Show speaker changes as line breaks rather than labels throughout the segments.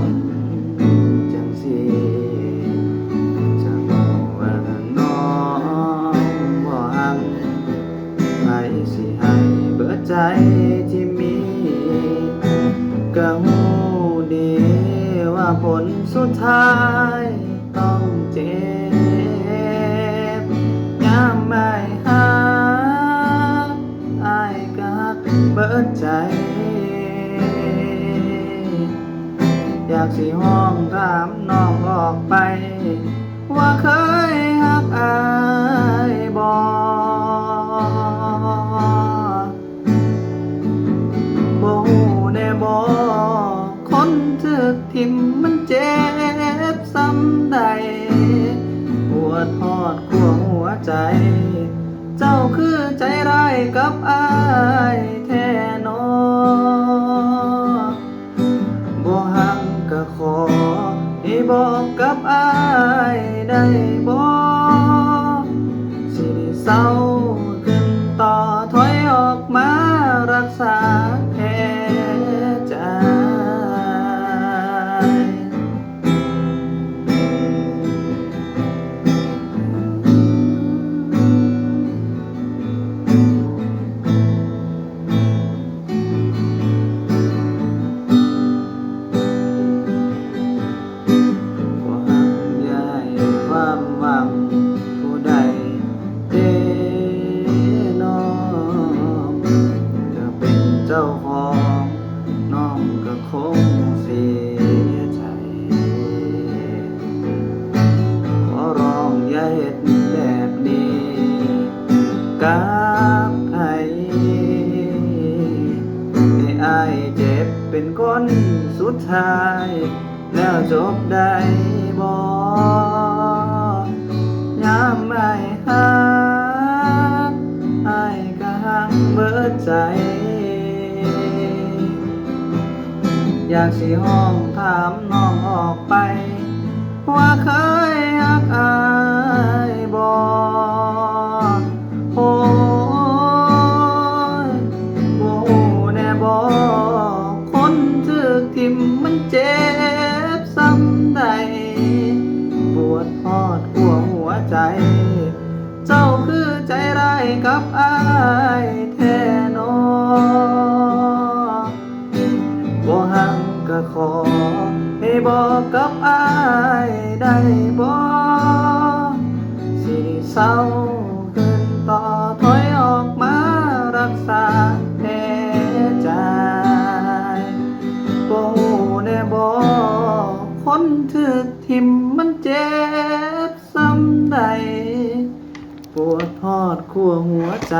นจังสิจะบอกว่าน้องบ่ฮักใครสิให้เบิดใจที่มีก็หูดีว่าผลสุดท้ายต้องเจ็บากสิห้องถามน้องออกไป ว่าเคยหักอายบอบ่ฮู้แน่บ่คนถึกทิมมันเจ็บซ้ำใดปวดทอดขั้วหัวใจ เจ้าคือใจร้ายกับอาย ให้บอกกับอายได้บ่สิได้เศร้า กับใครให้อายเจ็บเป็นคนสุดท้าย แล้วจบได้บ่ยามไม่หักอายก็หักเบิดใจ อยากสิห้องถามน้องออกไป ว่าเคย กับอายแท้นอบ่หังก็ขอ ให้บอกกับอายได้บ่สิเศร้าขึ้นต่อถอยออกมารักษาแผลใจบ่ฮู้แน่บ่คนถึกทิมมันเจ็บซ้ำใด ปวดทอดขั้วหัวใจ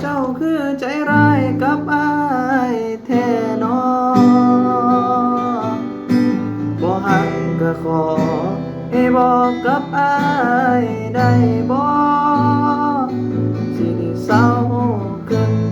เจ้าคือใจร้ายกับอายแท้นอบ่หักก็ขอ ให้บอกกับอายได้บ่สิได้เศร้าขึ้น